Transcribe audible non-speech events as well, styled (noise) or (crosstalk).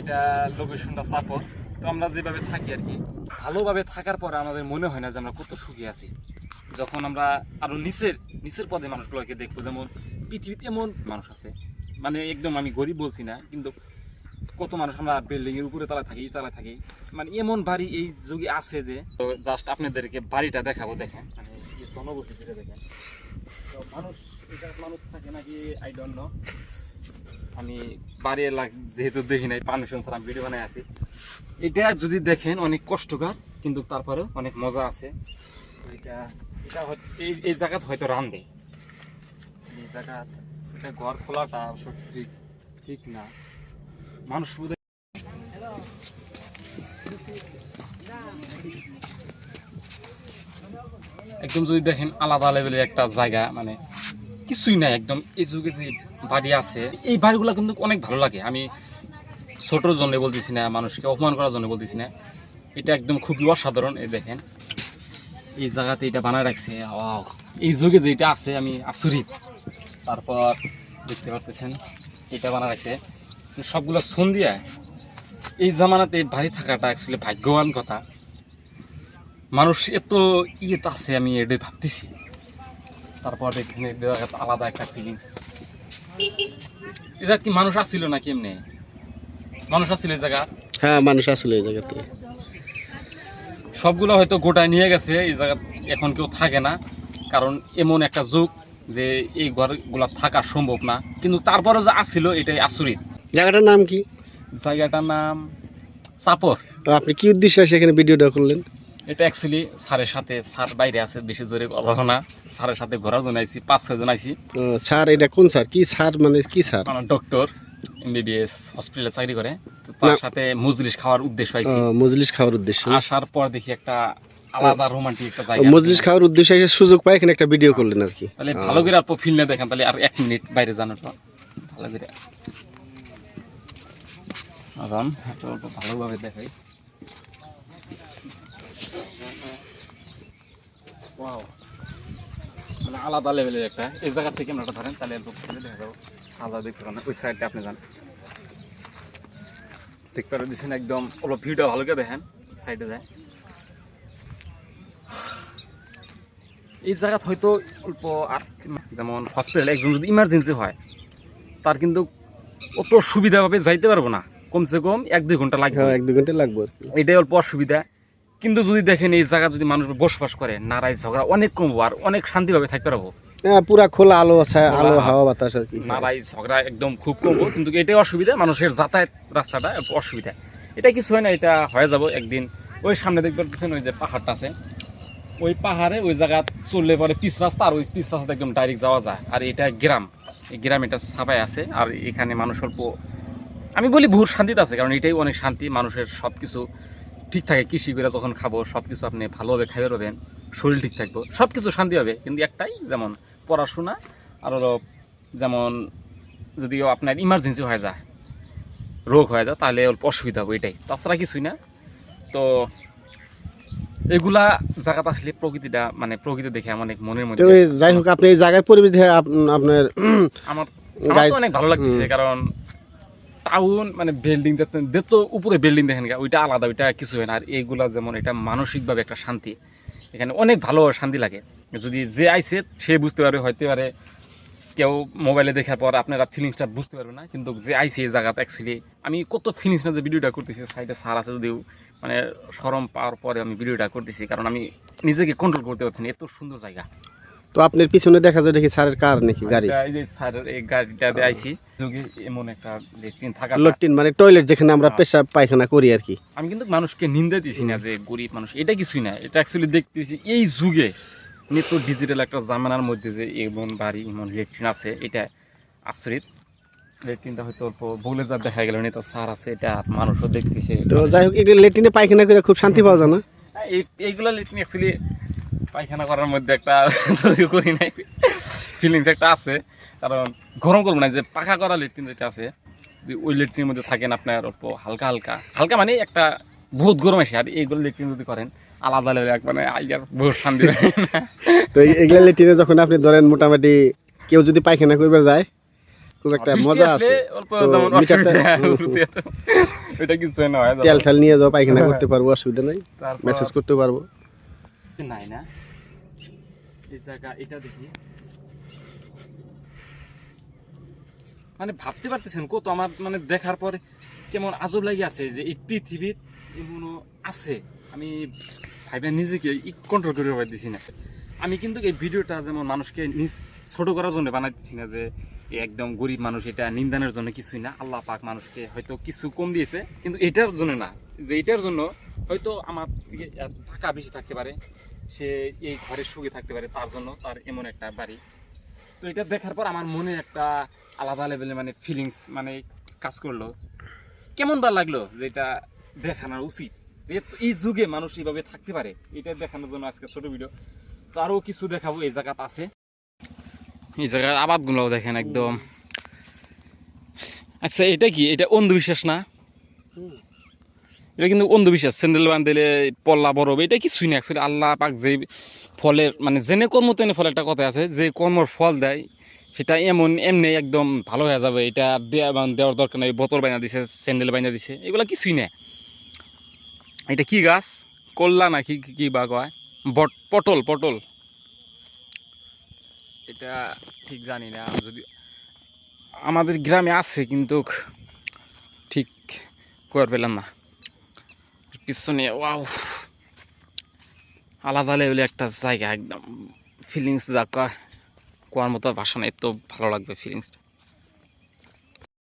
এটা লোকেশনটা চাপর তো আমরা যেভাবে থাকি আর কি, ভালোভাবে থাকার আমাদের মনে হয় না যে আমরা কত সুখী আছি। যখন আমরা নিচের নিচের পদে মানুষগুলোকে দেখব, যেমন পৃথিবীতে এমন মানুষ আছে। মানে একদম আমি গরিব বলছি না, কিন্তু কত মানুষ আমরা বিল্ডিং এর উপরে তলায় থাকি তলায় থাকি। মানে এমন বাড়ি এই যুগে আছে যে জাস্ট আপনাদেরকে বাড়িটা দেখাবো, দেখেন। মানে জনবসতিটা দেখেন মানুষ মানুষ থাকে নাকি আই ডোন্ট নো আমি বাড়ি এলাক যেহেতু দেখি নাই পারমিশন ছাড়া ভিডিও বানাই আছি। এটা যদি দেখেন, অনেক কষ্টকর, কিন্তু তারপরেও অনেক মজা আছে। এটা এটা এই এই জায়গাত হয়তো রান্ধে এই জায়গা এটা ঘর খোলাটা ঠিক ঠিক না। মানুষ একদম যদি দেখেন, আলাদা লেভেলের একটা জায়গা মানে কিছুই নাই, একদম এই যুগে যে বাড়ি আছে। এই বাড়িগুলো কিন্তু অনেক ভালো লাগে। আমি ছোটোর জন্য বলতেছি না, মানুষকে অপমান করার জন্য বলতেছি না। এটা একদম খুবই অসাধারণ, এই দেখেন। এই জায়গাতে এটা বানায় রাখছে এই যুগে যে এটা আছে, আমি আচরিত তারপর দেখতে পারতেছেন, এটা বানা রাখছে। সবগুলো সুন দিয়া এই জামানাতে বাড়ি থাকাটা অ্যাকচুয়ালি ভাগ্যবান কথা। মানুষ এত ইয়েতে আছে, আমি এটাই ভাবতেছি। তারপর একটা আলাদা একটা ফিলিংস এটা কি মানুষ আসছিল না কেমনে মানুষ আসছিল এই জায়গা? হ্যাঁ মানুষ আসলে এই জায়গাতে। সবগুলো হয়তো গোটায় নিয়ে গেছে এই জায়গা এখন কেউ থাকে না। কারণ এমন একটা যুগ যে এই ঘরগুলো থাকা সম্ভব না। কিন্তু তারপরে যে আসছিল এটাই আচরিত। জায়গাটার নাম কি? জায়গাটার নাম চাপর। আপনি কি উদ্দেশ্যে সেখানে ভিডিওটা করলেন? এটা অ্যাকচুয়ালি স্যারের সাথে স্যার বাইরে আছে বেশি জোরে কথা না। স্যারের সাথে ঘোরার জন্য আইছি পাঁচ ছয় জন আইছি। স্যার এটা কোন স্যার? কি স্যার মানে কি স্যার? আমার ডক্টর এমবিবিএস হসপিটালে চাকরি করে। তো তার সাথে মজলিস খাওয়ার উদ্দেশ্য আইছি। মজলিস খাওয়ার উদ্দেশ্যে? আসার পর দেখি একটা আলাদা রোমান্টিক একটা জায়গা মজলিস খাওয়ার উদ্দেশ্যে এসে সুযোগ পায় এখানে একটা ভিডিও করলেন আর কি। তাহলে ভালো করে আর ফিল না দেখেন তাহলে আর এক মিনিট বাইরে জানার পর ভালো করে। আরাম ভালোভাবে দেখাই। মানে আলাদা লেভেলের একটা। এই জায়গা থেকে আমরা ধরেন তাহলে দেখা যাব। আলাদা দেখতে পারেন ওই সাইডটা আপনি যান। দেখতে পারেন দিচ্ছেন একদম অল্প ভিউটা ভালো করে দেখেন সাইডে যায়। এই জায়গাত হয়তো অল্প যেমন হসপিটাল একজন যদি ইমার্জেন্সি হয় তার কিন্তু অত সুবিধাভাবে যাইতে পারব না। কমসে কম এক দুই ঘণ্টা লাগবে। হ্যাঁ এক দুই ঘণ্টা লাগবে এটাই অল্প অসুবিধা। কিন্তু যদি দেখেন এই জায়গা যদি মানুষ বসবাস করে নারাই ঝগড়া অনেক কমবো আর অনেক শান্তিভাবে থাকতে পারব। হ্যাঁ পুরা খোলা আলো আছে আলো হাওয়া। বাতাস আর কি। নারাই ঝগড়া একদম খুব কমবো কিন্তু এটাই অসুবিধা মানুষের যাতায়াত রাস্তাটা অসুবিধা। এটা কিছু হয় না এটা হয়ে যাব একদিন। ওই সামনে দেখতে পাচ্ছেন ওই যে পাহাড়টা আছে ওই পাহাড়ে ওই জায়গা চললে পরে পিচ রাস্তা আর ওই পিচ রাস্তা একদম ডাইরেক্ট যাওয়া যায়। আর এটা গ্রাম এই গ্রাম এটা সাফাই আছে আর এখানে মানুষ অল্প আমি বলি বহুত শান্তিতে আছে কারণ এটাই অনেক শান্তি মানুষের সব কিছু ঠিক থাকে কৃষি করে যখন খাব সব কিছু আপনি ভালোভাবে খাইতে পারবেন শরীর ঠিক থাকব সব কিছু শান্তি হবে কিন্তু একটাই যেমন পড়াশোনা আর হলো যেমন যদিও আপনার ইমার্জেন্সি হয়ে যায় রোগ হয়ে যায় তাহলে অল্প অসুবিধা হবে এটাই। তাছাড়া কিছুই না। তো এগুলা জায়গাতে আসলে প্রকৃতিটা মানে প্রকৃতি দেখে আমার অনেক মনের মধ্যে যাই হোক আপনি এই জায়গার পরিবেশ দেখে আপনার আমার অনেক ভালো লাগতেছে কারণ টাউন মানে বিল্ডিং দেখতে তো উপরে বিল্ডিং দেখেন ওইটা আলাদা, ওইটা কিছু হয় না। আর এইগুলা যেমন এটা মানসিকভাবে একটা শান্তি। এখানে অনেক ভালো শান্তি লাগে। যদি যে আইছে, সে বুঝতে পারবে, হইতে পারে কেউ মোবাইলে দেখার পর আপনারা ফিলিংসটা বুঝতে পারবে না। কিন্তু যে আইছে এই জায়গাতে অ্যাকচুয়ালি আমি কত ফিলিংস না যে ভিডিওটা করতেছি সাইডে সার আছে যদিও মানে সরম পাওয়ার পরে আমি ভিডিওটা করতেছি। কারণ আমি নিজেকে কন্ট্রোল করতে পারছি না, এত সুন্দর জায়গা। তো আপনার পিছনে দেখা যায় দেখি স্যারের কার নাকি গাড়ি? এই যে স্যারের এই গাড়িটাতে আইছি। যুগে এমন একটা লেট্রিন থাকা লট্টিন মানে টয়লেট যেখানে আমরা হ্যাঁ। পেশাব পায়খানা করি আর কি। আমি কিন্তু মানুষকে নিন্দা দিছি না যে গরিব মানুষ এটা কিছুই না। এটা অ্যাকচুয়ালি দেখতেছি এই যুগে নিত্য ডিজিটাল একটা জামানার মধ্যে যে এমন বাড়ি এমন লেট্রিন আছে এটা আশ্রিত। লেট্রিনটা হয়তো অল্প বলে যা দেখা গেল নেতা সার আছে এটা মানুষও দেখতেছে। তো যাই হোক এগুলো লেট্রিনে পায়খানা করে খুব শান্তি পাওয়া যায় না। এই- এইগুলা লেট্রিন অ্যাকচুয়ালি পায়খানা করার মধ্যে একটা (laughs) যদি করি নাই। ফিলিংস একটা আছে। কারণ গরম করব না যে পাখা করা লেট্রিন যেটা আছে ওই লেট্রিনের মধ্যে থাকেন আপনার অল্প হালকা হালকা। হালকা মানে একটা বহুত গরম আসে আর এইগুলো লেট্রিন যদি করেন আলাদা লেভেল মানে আইয়ার বহুত শান্তি তো এই- লেট্রিনে যখন আপনি ধরেন মোটামুটি কেউ যদি পায়খানা করবে যায় খুব একটা মজা আছে। হয় তেল ঠাল নিয়ে যাও পায়খানা করতে পারব অসুবিধা নাই। মেসেজ করতে পারব। নাই না? এই জায়গা, এটা দেখি। মানে ভাবতে পারতেছেন কত আমার মানে দেখার পরে কেমন আজব লাগে আছে যে এই পৃথিবীর এমনও আছে। আমি ভাইবে নিজেকে কন্ট্রোল করে পারতেছি না। আমি কিন্তু এই ভিডিওটা যেমন মানুষকে নিজ ছোট করার জন্য বানাইতেছি না যে একদম গরিব মানুষ, এটা নিন্দানের জন্য কিছুই না। আল্লাহ পাক মানুষকে হয়তো কিছু কম দিয়েছে, কিন্তু এটার জন্য না। যে এটার জন্য হয়তো আমার থেকে টাকা বেশি থাকতে পারে। সে এই ঘরে সুখে থাকতে পারে তার জন্য তার এমন একটা বাড়ি। তো এটা দেখার পর আমার মনে একটা আলাদা লেভেলে মানে ফিলিংস মানে কাজ করল। কেমন বার লাগল যে এটা দেখানো উচিত? যে এই যুগে মানুষ এইভাবে থাকতে পারে এটা দেখানোর জন্য আজকে ছোট ভিডিও তো আরও কিছু দেখাবো এই জায়গাত আছে। এই জায়গার আবাদগুলো দেখেন একদম। আচ্ছা এটা কি? এটা অন্ধবিশ্বাস না? এটা কিন্তু অন্ধবিশ্বাস, স্যান্ডেল বান্ধেলে পল্লা বরফ, এটা কিছুই না অ্যাকচুয়ালি আল্লাহ পাক যে ফলের মানে জেনে কর্ম তেনে ফল একটা কথা আছে, যে কর্মর ফল দেয়, সেটা এমন, এমনি একদম ভালো হয়ে যাবে, এটা দেওয়ার দরকার নেই, বোতল বাইনা দিছে, স্যান্ডেল বাইনা দিছে, এগুলো কিছুই না। এটা কি গাছ? কল্লা না কি- কি বা কয়? বট, পটল পটল। এটা ঠিক জানি না যদি আমাদের গ্রামে আছে কিন্তু ঠিক করে পেলাম না। পিছনে, ওয়াও। আলাদা লেভেলে একটা জায়গা, একদম। ফিলিংস যা কোয়ার মতো ভাষা নেই তো ভালো লাগবে ফিলিংসটা